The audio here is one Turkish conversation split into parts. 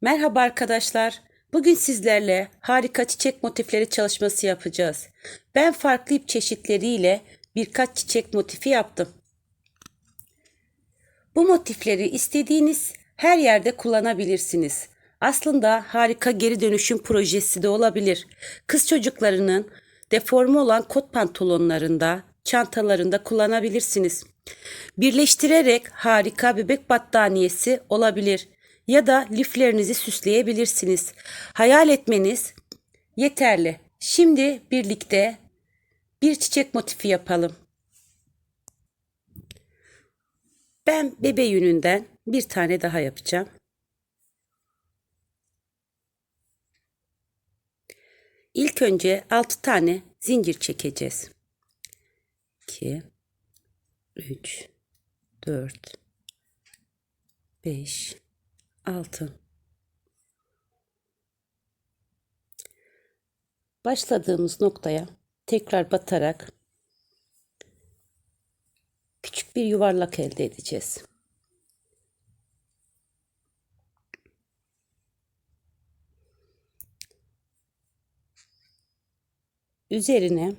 Merhaba arkadaşlar. Bugün sizlerle harika çiçek motifleri çalışması yapacağız. Ben farklı ip çeşitleriyle birkaç çiçek motifi yaptım. Bu motifleri istediğiniz her yerde kullanabilirsiniz. Aslında harika geri dönüşüm projesi de olabilir. Kız çocuklarının deforme olan kot pantolonlarında, çantalarında kullanabilirsiniz. Birleştirerek harika bebek battaniyesi olabilir ya da liflerinizi süsleyebilirsiniz. Hayal etmeniz yeterli. Şimdi birlikte bir çiçek motifi yapalım. Ben bebe yününden bir tane daha yapacağım. İlk önce 6 tane zincir çekeceğiz. 2 3 4 5 6 Başladığımız noktaya tekrar batarak küçük bir yuvarlak elde edeceğiz. Üzerine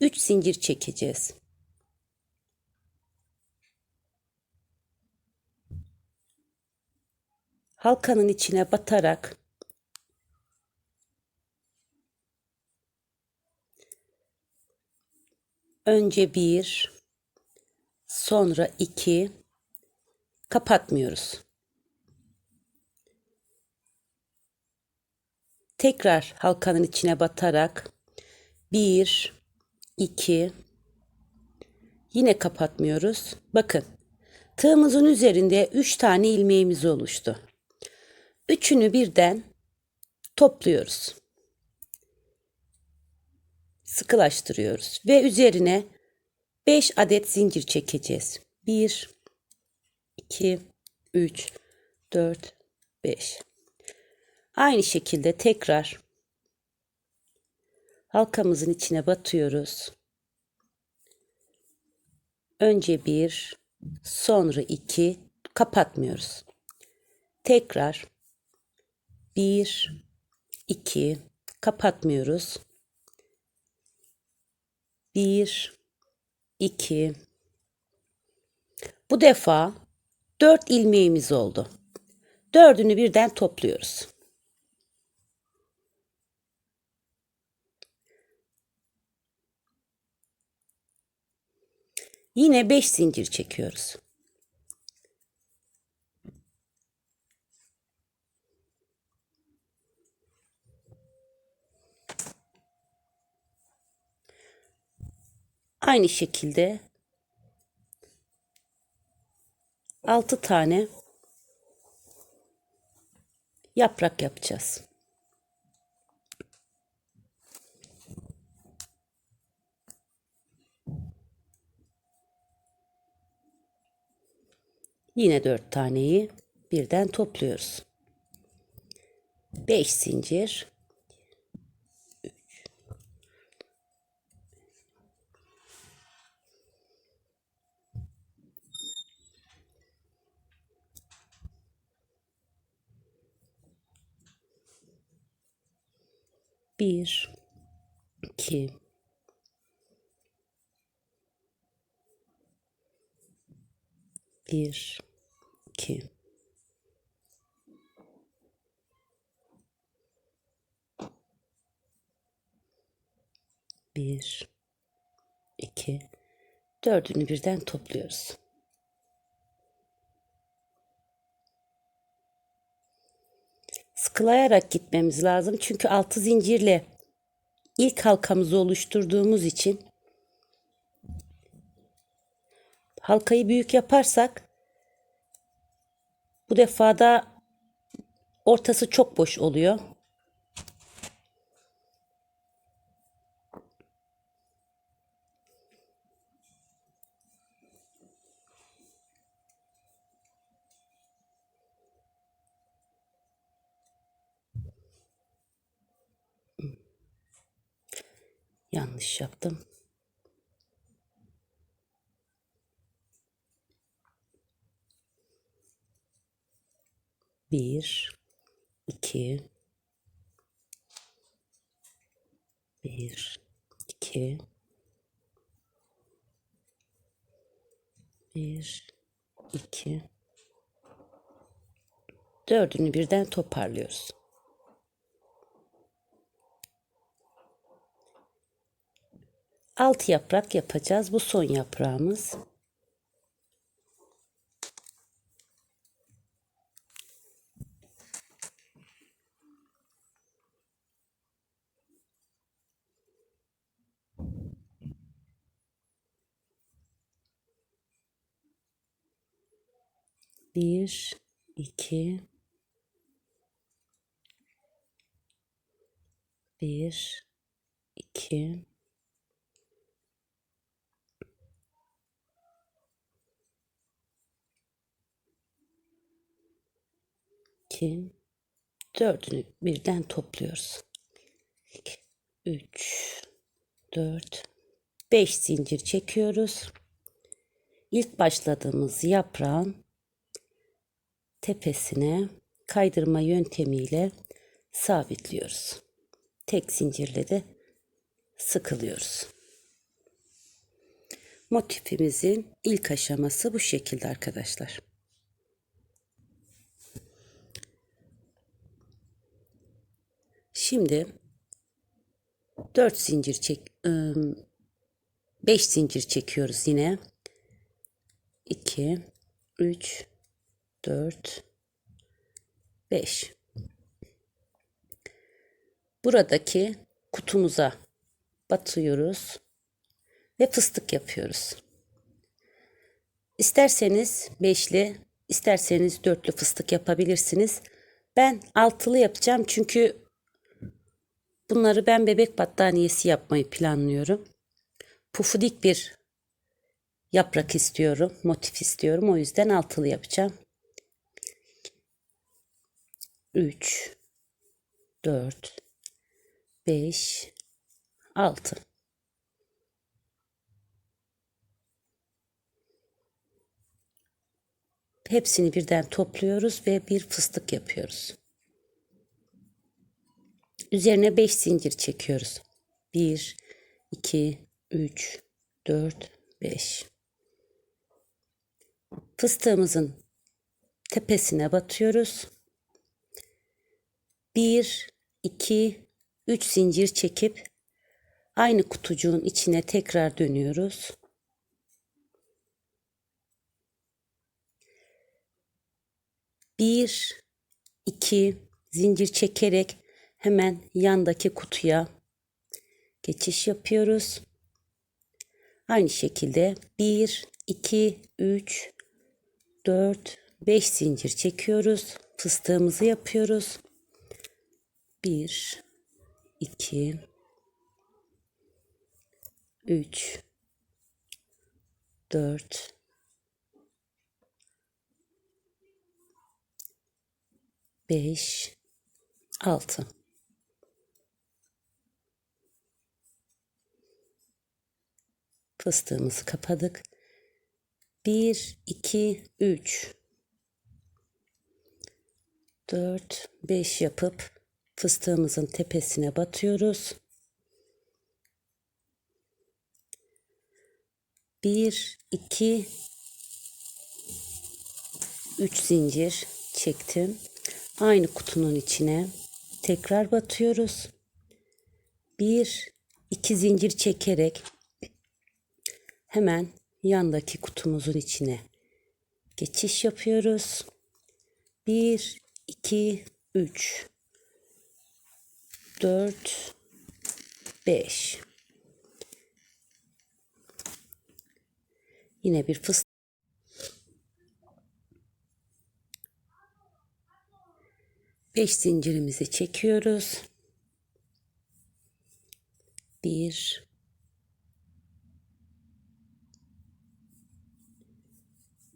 3 zincir çekeceğiz. Halkanın içine batarak önce bir, sonra iki kapatmıyoruz. Tekrar halkanın içine batarak bir, iki, yine kapatmıyoruz. Bakın tığımızın üzerinde üç tane ilmeğimiz oluştu. Üçünü birden topluyoruz. Sıkılaştırıyoruz ve üzerine 5 adet zincir çekeceğiz. 1 2 3 4 5 Aynı şekilde tekrar halkamızın içine batıyoruz. Önce bir, sonra iki kapatmıyoruz. Tekrar bir, iki kapatmıyoruz. Bir, iki. Bu defa dört ilmeğimiz oldu. Dördünü birden topluyoruz. Yine 5 zincir çekiyoruz. Aynı şekilde 6 tane yaprak yapacağız. Yine 4 taneyi birden topluyoruz. 5 zincir. 3 1 2 1 2 1 2 dördünü birden topluyoruz. Sıkılayarak gitmemiz lazım. Çünkü altı zincirle ilk halkamızı oluşturduğumuz için halkayı büyük yaparsak bu defa da ortası çok boş oluyor. Yanlış yaptım. Bir, iki, bir, iki, bir, iki, dördünü birden toparlıyoruz. Altı yaprak yapacağız. Bu son yaprağımız. Bir, iki, bir, iki, iki, dördünü birden topluyoruz. İki, üç, dört, beş zincir çekiyoruz. İlk başladığımız yaprağın tepesine kaydırma yöntemiyle sabitliyoruz. Tek zincirle de sıkılıyoruz. Motifimizin ilk aşaması bu şekilde arkadaşlar. Şimdi 4 zincir çek 5 zincir çekiyoruz yine. 2 3 4 5 Buradaki kutumuza batıyoruz ve fıstık yapıyoruz. İsterseniz beşli, isterseniz dörtlü fıstık yapabilirsiniz. Ben altılı yapacağım çünkü bunları ben bebek battaniyesi yapmayı planlıyorum. Pufudik bir yaprak istiyorum, motif istiyorum. O yüzden altılı yapacağım. 3 4 5 6 Hepsini birden topluyoruz ve bir fıstık yapıyoruz. Üzerine 5 zincir çekiyoruz. 1 2 3 4 5 Fıstığımızın tepesine batıyoruz. 1 2 3 zincir çekip aynı kutucuğun içine tekrar dönüyoruz. Bir, iki zincir çekerek hemen yandaki kutuya geçiş yapıyoruz. Aynı şekilde 1, 2, 3, 4, 5 zincir çekiyoruz. Fıstığımızı yapıyoruz. 1 2 3 4 5 6 Fıstığımızı kapadık. 1 2 3 4 5 yapıp fıstığımızın tepesine batıyoruz. Bir, iki, üç zincir çektim. Aynı kutunun içine tekrar batıyoruz. Bir, iki zincir çekerek hemen yandaki kutumuzun içine geçiş yapıyoruz. Bir, iki, üç. 4 5 Yine bir fıstık Beş zincirimizi çekiyoruz. Bir,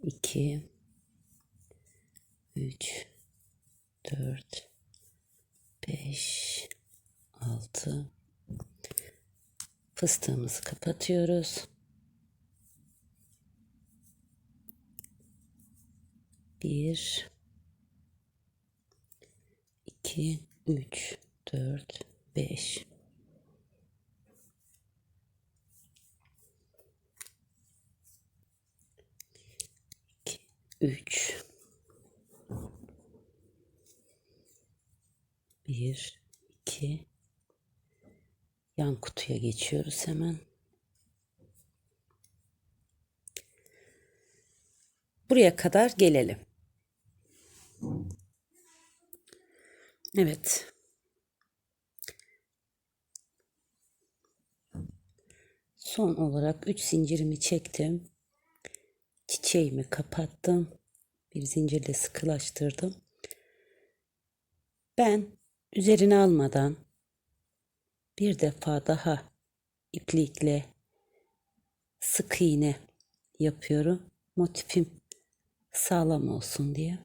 iki, üç, dört, beş, 6 fıstığımızı kapatıyoruz. Bir. 2, 3, 4, 5. İki, üç. Bir, iki. Yan kutuya geçiyoruz hemen. Buraya kadar gelelim. Evet. Son olarak 3 zincirimi çektim. Çiçeğimi kapattım. Bir zincirle sıkılaştırdım. Ben üzerine almadan bir defa daha iplikle sık iğne yapıyorum. Motifim sağlam olsun diye.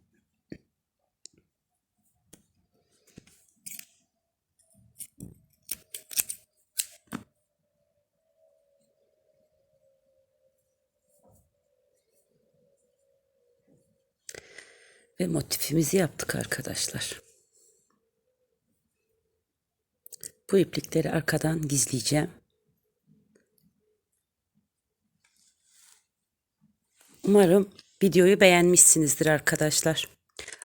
Ve motifimizi yaptık arkadaşlar. Bu iplikleri arkadan gizleyeceğim. Umarım videoyu beğenmişsinizdir arkadaşlar.